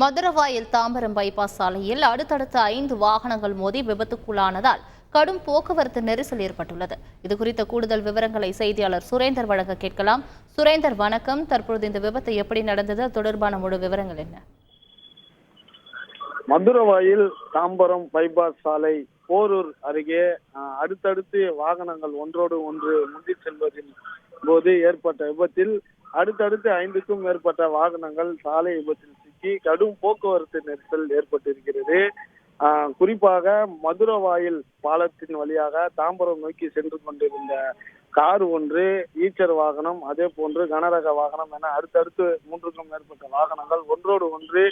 Maduravoyal Tambaram bypass சாலையில் அடுத்தடுத்த ஐந்து வாகனங்கள் மோதி விபத்துக்குள்ளானதால் கடும் போக்குவரத்து நெரிசல் ஏற்பட்டுள்ளது. இது குறித்த கூடுதல் விவரங்களை செய்தியாளர் சுரேந்தர் வழங்க கேட்கலாம். சுரேந்தர் வணக்கம். தற்பொழுது இந்த விபத்து எப்படி நடந்தது? தொடர்பான முழு விவரங்கள் என்ன? மதுரவாயில் தாம்பரம் பைபாஸ் சாலை போரூர் அருகே அடுத்தடுத்து வாகனங்கள் ஒன்றோடு ஒன்று முந்தி செல்வது போது ஏற்பட்ட விபத்தில் அடுத்தடுத்து ஐந்துக்கும் மேற்பட்ட வாகனங்கள் சாலை விபத்தில் சிக்கி கடும் போக்குவரத்து நெரிசல் ஏற்பட்டிருக்கிறது. குறிப்பாக மதுரவாயில் பாலத்தின் வழியாக தாம்பரம் நோக்கி சென்று கொண்டிருந்த கார் ஒன்று ஈச்சர் வாகனம் அதே போன்று கனரக வாகனம் என அடுத்தடுத்து மூன்றுக்கும் மேற்பட்ட வாகனங்கள் ஒன்றோடு ஒன்று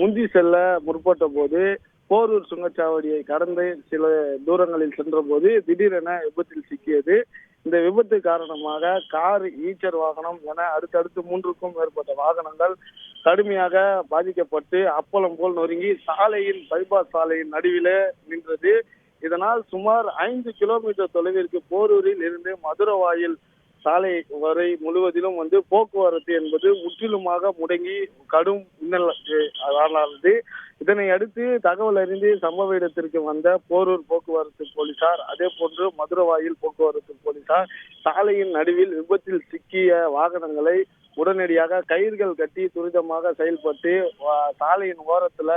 முந்தி செல்ல முற்பட்ட போது போரூர் சுங்கச்சாவடியை கடந்து சில தூரங்களில் சென்ற போது திடீரென விபத்தில் சிக்கியது. விபத்து காரணமாக கார் ஈச்சர் வாகனம் என அடுத்தடுத்து மூன்றுக்கும் மேற்பட்ட வாகனங்கள் கடுமையாக பாதிக்கப்பட்டு அப்பளம் போல் நொறுங்கி சாலையின் பைபாஸ் சாலையின் நடுவிலே நின்றது. இதனால் சுமார் ஐந்து கிலோமீட்டர் தொலைவிற்கு போரூரில் இருந்து மதுரவாயில் சாலை வரை முழுவதிலும் வந்து போக்குவரத்து என்பது முற்றிலுமாக முடங்கி கடும் இன்னல் ஆளானது இதனை அடுத்து தகவல் அறிந்து சம்பவ இடத்திற்கு வந்த போரூர் போக்குவரத்து போலீசார் அதே போன்று மதுரவாயில் போக்குவரத்து போலீசார் சாலையின் நடுவில் விபத்தில் சிக்கிய வாகனங்களை உடனடியாக கயிர்கள் கட்டி துரிதமாக செயல்பட்டு சாலையின் ஓரத்துல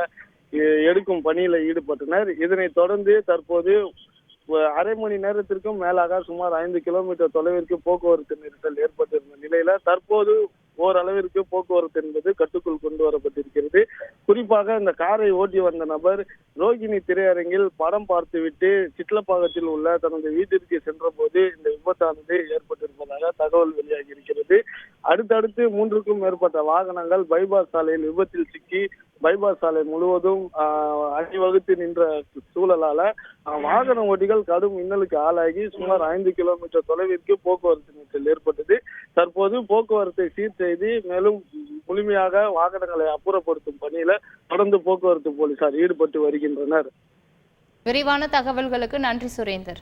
எடுக்கும் பணியில ஈடுபட்டனர். இதனைத் தொடர்ந்து தற்போது அரை மணி நேரத்திற்கும் மேலாக சுமார் ஐந்து கிலோமீட்டர் தொலைவிற்கு போக்குவரத்து நெரிசல் ஏற்பட்டிருந்த நிலையில தற்போது ஓரளவிற்கு போக்குவரத்து என்பது கட்டுக்குள் கொண்டு வரப்பட்டிருக்கிறது. குறிப்பாக இந்த காரை ஓட்டி வந்த நபர் ரோகிணி திரையரங்கில் படம் பார்த்துவிட்டு சிட்லப்பாக்கத்தில் உள்ள தனது வீட்டிற்கு சென்ற போது இந்த விபத்தானது ஏற்பட்டிருப்பதாக தகவல் வெளியாகி இருக்கிறது அடுத்தடுத்து மூன்றுக்கும் மேற்பட்ட வாகனங்கள் பைபாஸ் சாலையில் விபத்தில் சிக்கி பைபாஸ் சாலை முழுவதும் ஆஹ், அணிவகுத்து நின்ற சூழலால வாகன ஓட்டிகள் கடும் இன்னலுக்கு ஆளாகி சுமார் ஐந்து கிலோமீட்டர் தொலைவிற்கு போக்குவரத்து நெரிசல் ஏற்பட்டது. தற்போது போக்குவரத்தை சீர் செய்து மேலும் முழுமையாக வாகனங்களை அப்புறப்படுத்தும் பணியில தொடர்ந்து போக்குவரத்து போலீசார் ஈடுபட்டு வருகின்றனர். விரிவான தகவல்களுக்கு நன்றி சுரேந்தர்.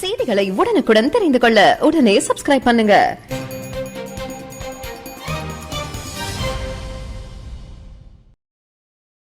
செய்திகளை உடனுக்குடன் தெரிந்து கொள்ள உடனே சப்ஸ்கிரைப் பண்ணுங்க.